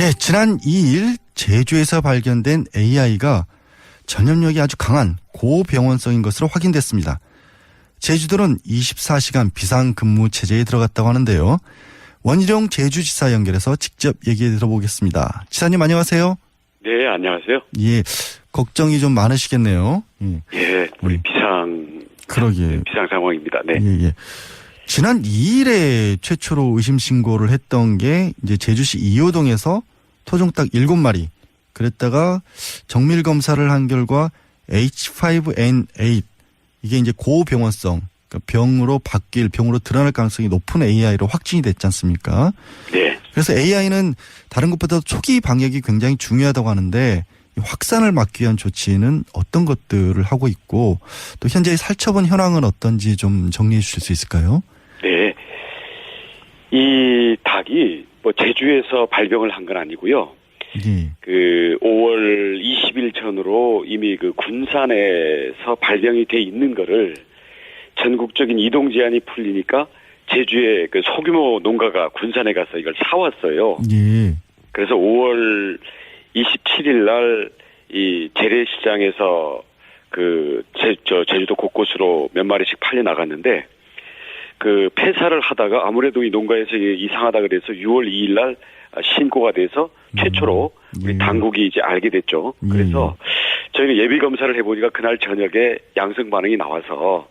예, 지난 2일 제주에서 발견된 AI가 전염력이 아주 강한 고병원성인 것으로 확인됐습니다. 제주도는 24시간 비상근무 체제에 들어갔다고 하는데요. 원희룡 제주지사 연결해서 직접 얘기 들어보겠습니다. 지사님 안녕하세요. 네, 안녕하세요. 예, 걱정이 좀 많으시겠네요. 예, 예, 우리 음. 비상 그러게. 비상 상황입니다. 네. 예, 예. 지난 2일에 최초로 의심 신고를 했던 게 이제 제주시 이호동에서 토종 닭 7마리 그랬다가 정밀 검사를 한 결과 H5N8 이게 이제 고병원성 그러니까 병으로 바뀔 병으로 드러날 가능성이 높은 AI로 확진이 됐지 않습니까? 네. 그래서 AI는 다른 것보다 초기 방역이 굉장히 중요하다고 하는데 이 확산을 막기 위한 조치는 어떤 것들을 하고 있고 또 현재의 살처분 현황은 어떤지 좀 정리해 주실 수 있을까요? 네. 이 닭이 뭐 제주에서 발병을 한 건 아니고요. 예. 그 5월 20일 전으로 이미 그 군산에서 발병이 돼 있는 거를 전국적인 이동 제한이 풀리니까 제주의 그 소규모 농가가 군산에 가서 이걸 사왔어요. 예. 그래서 5월 27일 날 이 재래시장에서 그 제, 저 제주도 곳곳으로 몇 마리씩 팔려 나갔는데 그 폐사를 하다가 아무래도 이 농가에서 이상하다 그래서 6월 2일 날 신고가 돼서 최초로 우리 예. 당국이 이제 알게 됐죠. 예, 그래서 저희가 예비 검사를 해보니까 그날 저녁에 양성 반응이 나와서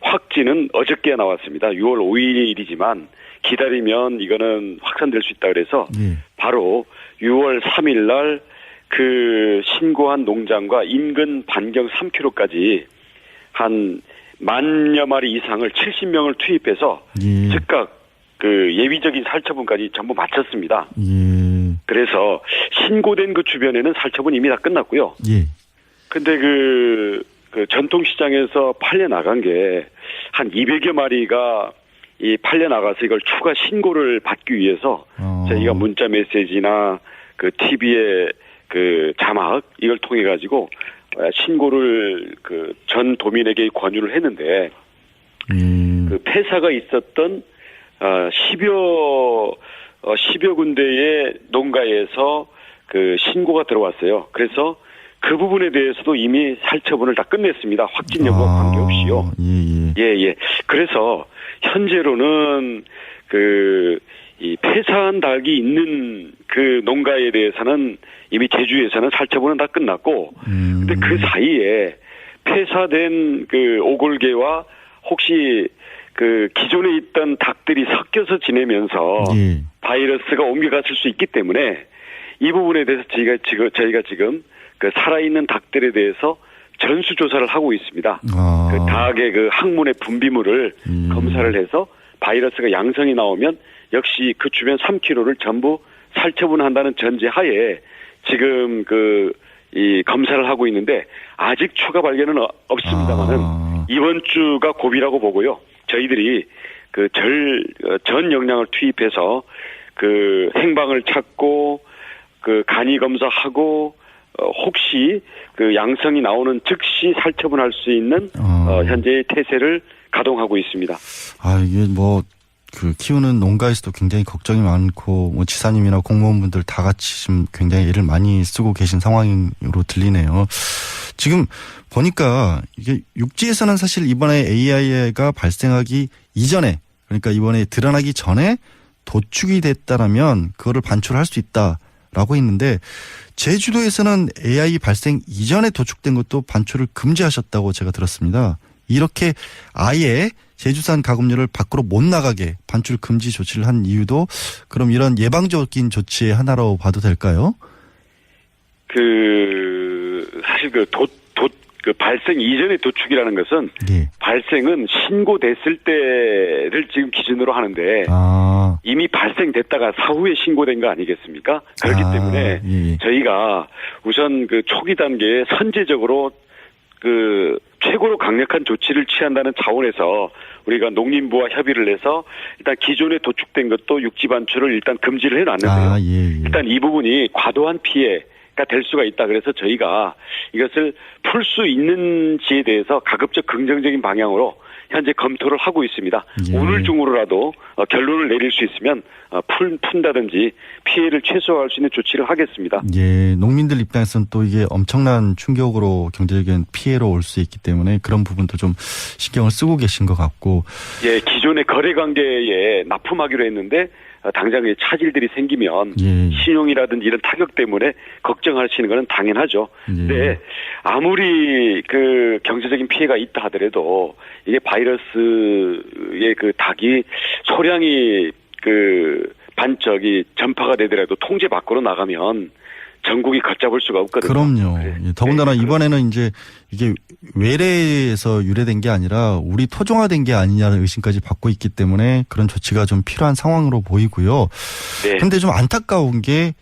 확진은 어저께 나왔습니다. 6월 5일이지만 기다리면 이거는 확산될 수 있다 그래서 예. 바로 6월 3일 날 그 신고한 농장과 인근 반경 3km까지 한 만여 마리 이상을 70명을 투입해서 예. 즉각 그 예비적인 살처분까지 전부 마쳤습니다. 예. 그래서 신고된 그 주변에는 살처분 이미 다 끝났고요. 예. 근데 그, 그 전통시장에서 팔려 나간 게 한 200여 마리가 이 팔려 나가서 이걸 추가 신고를 받기 위해서 어. 저희가 문자 메시지나 그 TV의 그 자막 이걸 통해 가지고 어, 신고를 그 전 도민에게 권유를 했는데 음. 그 폐사가 있었던 어 10여 어 10여 군데의 농가에서 그 신고가 들어왔어요. 그래서 그 부분에 대해서도 이미 살처분을 다 끝냈습니다. 확진 여부와 아, 관계없이요. 예, 예. 예, 예. 그래서 현재로는 그 이 폐사한 닭이 있는 그 농가에 대해서는 이미 제주에서는 살처분은 다 끝났고 음. 근데 그 사이에 폐사된 그 오골개와 혹시 그 기존에 있던 닭들이 섞여서 지내면서 예. 바이러스가 옮겨갔을 수 있기 때문에 이 부분에 대해서 저희가 지금 저희가 지금 그 살아있는 닭들에 대해서 전수 조사를 하고 있습니다. 아. 그 닭의 그 항문의 분비물을 음. 검사를 해서 바이러스가 양성이 나오면 역시 그 주변 3km를 전부 살처분한다는 전제하에 지금 그 이 검사를 하고 있는데 아직 추가 발견은 어- 없습니다만은 아. 이번 주가 고비라고 보고요. 저희들이 그 절 전 역량을 투입해서 그 행방을 찾고 그 간이 검사하고 어, 혹시 그 양성이 나오는 즉시 살처분할 수 있는 어. 어, 현재의 태세를 가동하고 있습니다. 아, 이게 뭐, 그, 키우는 농가에서도 굉장히 걱정이 많고, 뭐, 지사님이나 공무원분들 다 같이 지금 굉장히 애를 많이 쓰고 계신 상황으로 들리네요. 지금 보니까 이게 육지에서는 사실 이번에 AI가 발생하기 이전에, 그러니까 이번에 드러나기 전에 도축이 됐다라면 그거를 반출할 수 있다 라고 했는데, 제주도에서는 AI 발생 이전에 도축된 것도 반출을 금지하셨다고 제가 들었습니다. 이렇게 아예 제주산 가금류를 밖으로 못 나가게 반출 금지 조치를 한 이유도 그럼 이런 예방적인 조치의 하나로 봐도 될까요? 그 사실 그 도, 도, 그 발생 이전의 도축이라는 것은 예. 발생은 신고됐을 때를 지금 기준으로 하는데 아. 이미 발생됐다가 사후에 신고된 거 아니겠습니까? 그렇기 아, 때문에 예, 예. 저희가 우선 그 초기 단계에 선제적으로 그 최고로 강력한 조치를 취한다는 차원에서 우리가 농림부와 협의를 해서 일단 기존에 도축된 것도 육지 반출을 일단 금지를 해놨는데요. 아, 예, 예. 일단 이 부분이 과도한 피해가 될 수가 있다. 그래서 저희가 이것을 풀 수 있는지에 대해서 가급적 긍정적인 방향으로 현재 검토를 하고 있습니다. 예. 오늘 중으로라도 어, 결론을 내릴 수 있으면 어, 푼, 푼다든지 피해를 최소화할 수 있는 조치를 하겠습니다. 예, 농민들 입장에서는 또 이게 엄청난 충격으로 경제적인 피해로 올 수 있기 때문에 그런 부분도 좀 신경을 쓰고 계신 것 같고 예, 기존의 거래 관계에 납품하기로 했는데 어, 당장 이 차질들이 생기면 예. 신용이라든지 이런 타격 때문에 걱정하시는 것은 당연하죠. 예. 근데 아무리 그 경제적인 피해가 있다 하더라도 이게 바이러스의 그 닭이 소량이 그 반짝이 전파가 되더라도 통제 밖으로 나가면 전국이 걷잡을 수가 없거든요. 그럼요. 그래. 예, 더군다나 네, 이번에는 이제 이게 외래에서 유래된 게 아니라 우리 토종화된 게 아니냐는 의심까지 받고 있기 때문에 그런 조치가 좀 필요한 상황으로 보이고요. 네. 근데 좀 안타까운 게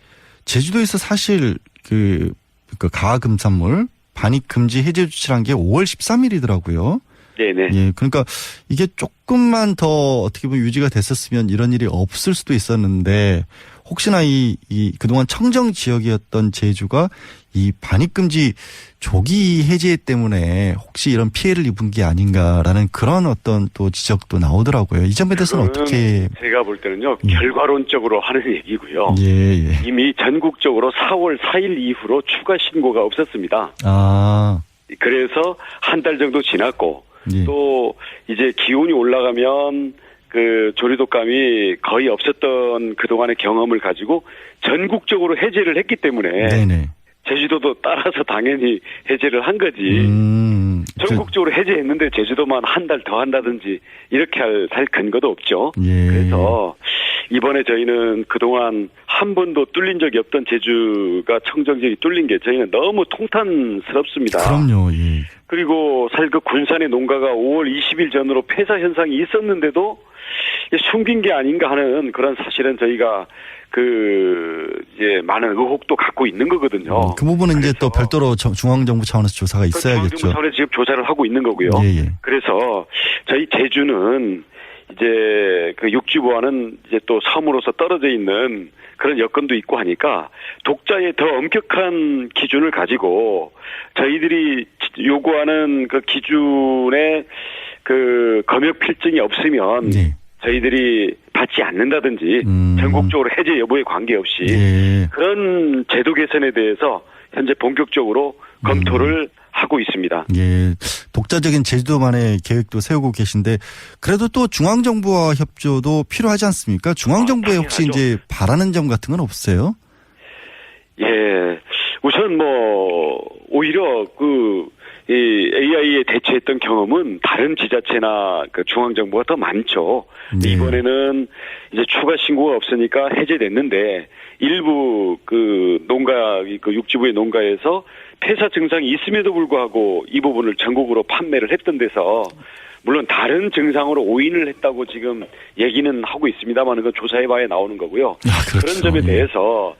제주도에서 사실 그, 그 가금산물 반입 금지 해제 조치란 게 5월 13일이더라고요. 네네. 예, 그러니까 이게 조금만 더 어떻게 보면 유지가 됐었으면 이런 일이 없을 수도 있었는데 혹시나 이, 이 그동안 청정 지역이었던 제주가 이 반입금지 조기 해제 때문에 혹시 이런 피해를 입은 게 아닌가라는 그런 어떤 또 지적도 나오더라고요. 이 점에 대해서는 어떻게 제가 볼 때는요 예. 결과론적으로 하는 얘기고요. 예, 예. 이미 전국적으로 4월 4일 이후로 추가 신고가 없었습니다. 아, 그래서 한 달 정도 지났고 예. 또 이제 기온이 올라가면 그 조류독감이 거의 없었던 그동안의 경험을 가지고 전국적으로 해제를 했기 때문에 네네. 제주도도 따라서 당연히 해제를 한 거지. 음, 전국적으로 해제했는데 제주도만 한 달 더 한다든지 이렇게 할, 할 근거도 없죠. 예. 그래서 이번에 저희는 그동안 한 번도 뚫린 적이 없던 제주가 청정지역이 뚫린 게 저희는 너무 통탄스럽습니다. 그럼요, 예. 그리고 사실 그 군산의 농가가 5월 20일 전으로 폐사 현상이 있었는데도 숨긴 게 아닌가 하는 그런 사실은 저희가 그 이제 많은 의혹도 갖고 있는 거거든요. 그 부분은 이제 또 별도로 정- 중앙정부 차원에서 조사가 그 있어야겠죠. 중앙정부 지금 조사를 하고 있는 거고요. 예, 예. 그래서 저희 제주는 이제 그 육지부와는 이제 또 섬으로서 떨어져 있는 그런 여건도 있고 하니까 독자의 더 엄격한 기준을 가지고 저희들이 요구하는 그 기준에 그 검역 필증이 없으면 예. 저희들이 받지 않는다든지 음. 전국적으로 해제 여부에 관계없이 예. 그런 제도 개선에 대해서 현재 본격적으로 검토를 하고 있습니다. 예. 독자적인 제주도만의 계획도 세우고 계신데 그래도 또 중앙 정부와 협조도 필요하지 않습니까? 중앙 정부에 아, 혹시. 이제 바라는 점 같은 건 없어요? 예. 우선 뭐 오히려 그 이 AI에 대처했던 경험은 다른 지자체나 그 중앙 정부가 더 많죠. 네. 이번에는 이제 추가 신고가 없으니까 해제됐는데 일부 그 농가 그 육지부의 농가에서 폐사 증상이 있음에도 불구하고 이 부분을 전국으로 판매를 했던 데서 물론 다른 증상으로 오인을 했다고 지금 얘기는 하고 있습니다만 그건 조사해봐야 나오는 거고요. 아, 그렇죠. 그런 점에 예. 대해서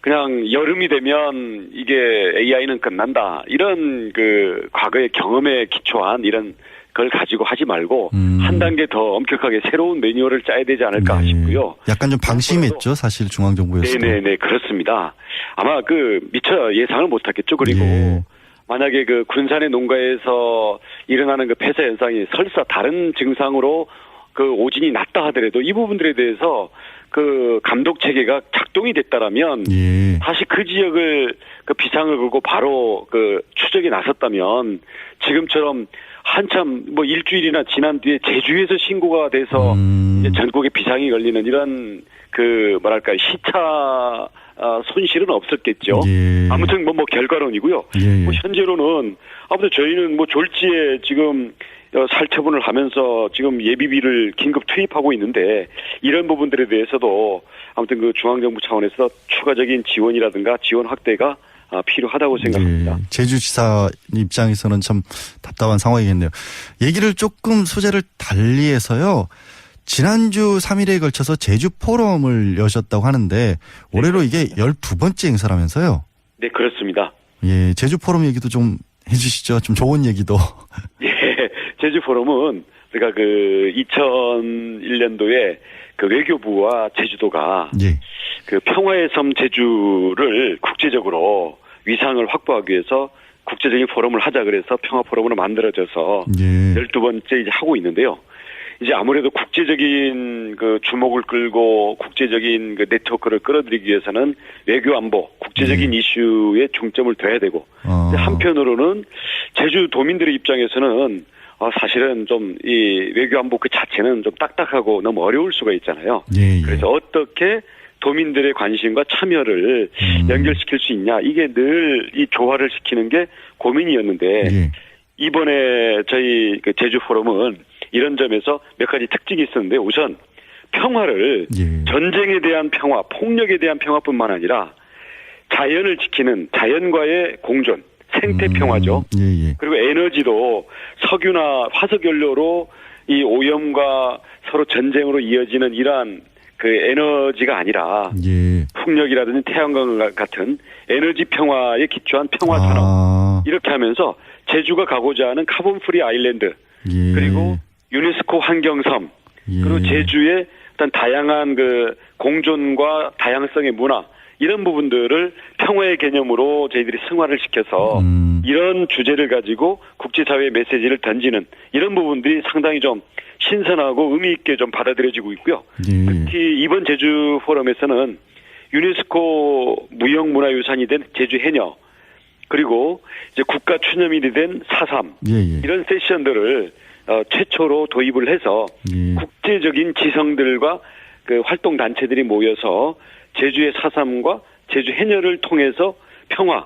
그냥 여름이 되면 이게 AI는 끝난다. 이런 그 과거의 경험에 기초한 이런 걸 가지고 하지 말고 음. 한 단계 더 엄격하게 새로운 매뉴얼을 짜야 되지 않을까 네. 싶고요. 약간 좀 방심했죠, 사실 중앙정부에서도. 네네네 그렇습니다. 아마 그 미처 예상을 못했겠죠. 그리고 예. 만약에 그 군산의 농가에서 일어나는 그 폐사 현상이 설사 다른 증상으로 그 오진이 났다 하더라도 이 부분들에 대해서 그 감독 체계가 작동이 됐다라면 예. 다시 그 지역을 그 비상을 걸고 바로 그 추적에 나섰다면 지금처럼 한참 뭐 일주일이나 지난 뒤에 제주에서 신고가 돼서 음. 이제 전국에 비상이 걸리는 이런 그 뭐랄까 시차 아, 손실은 없었겠죠. 예. 아무튼 뭐, 뭐 결과론이고요. 예, 예. 뭐 현재로는 아무튼 저희는 뭐 졸지에 지금 어, 살처분을 하면서 지금 예비비를 긴급 투입하고 있는데 이런 부분들에 대해서도 아무튼 그 중앙정부 차원에서 추가적인 지원이라든가 지원 확대가 아, 필요하다고 생각합니다. 예, 제주지사 입장에서는 참 답답한 상황이겠네요. 얘기를 조금 소재를 달리해서요. 지난주 3일에 걸쳐서 제주 포럼을 여셨다고 하는데 올해로 이게 12번째 행사라면서요. 네 그렇습니다. 예, 제주 포럼 얘기도 좀 해주시죠. 좀 좋은 얘기도. 예, 제주 포럼은 제가 그 2001년도에 그 외교부와 제주도가 예. 그 평화의 섬 제주를 국제적으로 위상을 확보하기 위해서 국제적인 포럼을 하자 그래서 평화 포럼으로 만들어져서 예. 열두 번째 이제 하고 있는데요. 이제 아무래도 국제적인 그 주목을 끌고 국제적인 그 네트워크를 끌어들이기 위해서는 외교 안보, 국제적인 네. 이슈에 중점을 둬야 되고 어. 한편으로는 제주 도민들의 입장에서는 어, 사실은 좀 이 외교 안보 그 자체는 좀 딱딱하고 너무 어려울 수가 있잖아요. 예, 예. 그래서 어떻게 도민들의 관심과 참여를 음. 연결시킬 수 있냐 이게 늘 이 조화를 시키는 게 고민이었는데 예. 이번에 저희 그 제주 포럼은 이런 점에서 몇 가지 특징이 있었는데 우선 평화를 예. 전쟁에 대한 평화, 폭력에 대한 평화뿐만 아니라 자연을 지키는 자연과의 공존, 생태 평화죠. 음, 예, 예. 그리고 에너지도 석유나 화석 연료로 이 오염과 서로 전쟁으로 이어지는 이러한 그 에너지가 아니라 예. 풍력이라든지 태양광 같은 에너지 평화에 기초한 평화 산업 아, 이렇게 하면서 제주가 가고자 하는 카본 프리 아일랜드 예. 그리고 유네스코 환경섬 예. 그리고 제주의 어떤 다양한 그 공존과 다양성의 문화 이런 부분들을 평화의 개념으로 저희들이 승화를 시켜서 음. 이런 주제를 가지고 국제사회의 메시지를 던지는 이런 부분들이 상당히 좀 신선하고 의미 있게 좀 받아들여지고 있고요. 예. 특히 이번 제주 포럼에서는 유네스코 무형문화유산이 된 제주 해녀 그리고 이제 국가 추념일이 된 사삼 예, 예. 이런 세션들을 어, 최초로 도입을 해서 예. 국제적인 지성들과 그 활동 단체들이 모여서 제주의 사삼과 제주 해녀를 통해서 평화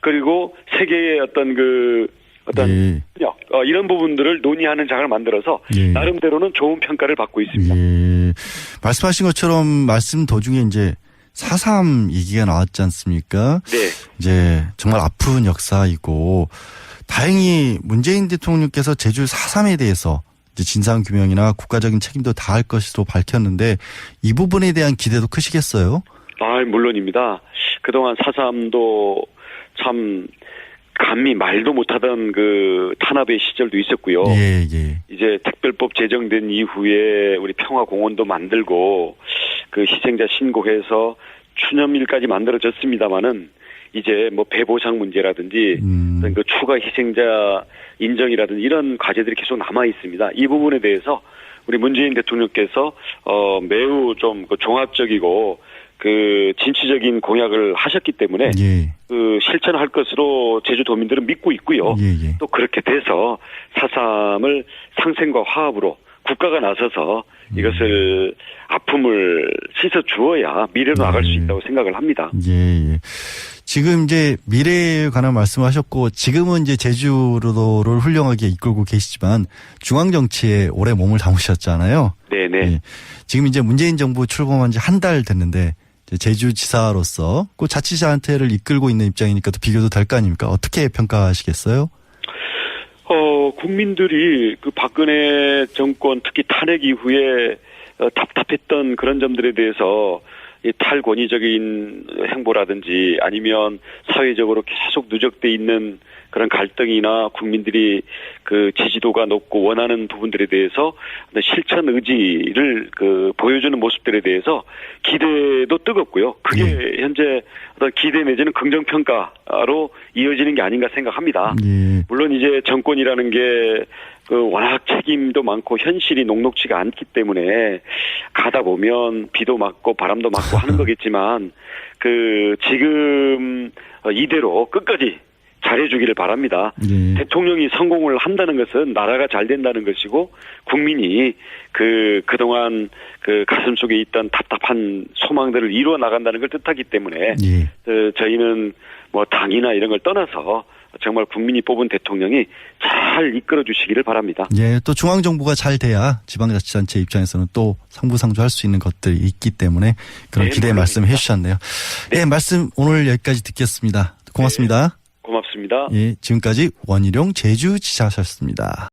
그리고 세계의 어떤 그 어떤 예. 어, 이런 부분들을 논의하는 장을 만들어서 예. 나름대로는 좋은 평가를 받고 있습니다. 예. 말씀하신 것처럼 말씀 도중에 이제 4.3 얘기가 나왔지 않습니까? 네. 이제 정말 아픈 역사이고 다행히 문재인 대통령께서 제주 4.3에 대해서 진상 규명이나 국가적인 책임도 다할 것으로 밝혔는데 이 부분에 대한 기대도 크시겠어요? 아, 물론입니다. 그동안 사삼도 참 감히 말도 못하던 그 탄압의 시절도 있었고요. 예, 예. 이제 특별법 제정된 이후에 우리 평화공원도 만들고 그 희생자 신고해서 추념일까지 만들어졌습니다마는 이제 뭐 배보상 문제라든지 음. 그 추가 희생자 인정이라든지 이런 과제들이 계속 남아 있습니다. 이 부분에 대해서 우리 문재인 대통령께서 어 매우 좀 그 종합적이고 그 진취적인 공약을 하셨기 때문에 예. 그 실천할 것으로 제주도민들은 믿고 있고요. 예, 예. 또 그렇게 돼서 사삼을 상생과 화합으로 국가가 나서서 음. 이것을 아픔을 씻어 주어야 미래로 나갈 수 네. 있다고 생각을 합니다. 예, 예. 지금 이제 미래에 관한 말씀하셨고 지금은 이제 제주도를 훌륭하게 이끌고 계시지만 중앙 정치에 오래 몸을 담으셨잖아요. 네네. 예. 지금 이제 문재인 정부 출범한 지 한 달 됐는데 제주지사로서 그 자치자한테를 이끌고 있는 입장이니까 또 비교도 될 거 아닙니까? 어떻게 평가하시겠어요? 어, 국민들이 그 박근혜 정권 특히 탄핵 이후에 어, 답답했던 그런 점들에 대해서 이 탈권위적인 행보라든지 아니면 사회적으로 계속 누적돼 있는 그런 갈등이나 국민들이 그 지지도가 높고 원하는 부분들에 대해서 실천 의지를 그 보여주는 모습들에 대해서 기대도 뜨겁고요. 그게 현재 어떤 기대 내지는 긍정 평가로 이어지는 게 아닌가 생각합니다. 예. 물론 이제 정권이라는 게그 워낙 책임도 많고 현실이 녹록치가 않기 때문에 가다 보면 비도 맞고 바람도 맞고 하는 거겠지만 그 지금 어, 이대로 끝까지 잘해주기를 바랍니다. 예. 대통령이 성공을 한다는 것은 나라가 잘 된다는 것이고 국민이 그 그동안 그 가슴 속에 있던 답답한 소망들을 이루어 나간다는 걸 뜻하기 때문에 예. 어, 저희는 뭐 당이나 이런 걸 떠나서 정말 국민이 뽑은 대통령이 잘 이끌어 주시기를 바랍니다. 예, 또 중앙 정부가 잘 돼야 지방자치단체 입장에서는 또 상부상조할 수 있는 것들이 있기 때문에 그런 네, 기대 물론입니다. 말씀 해 주셨네요. 네. 말씀 오늘 여기까지 듣겠습니다. 고맙습니다. 고맙습니다. 예, 지금까지 원희룡 제주지사셨습니다.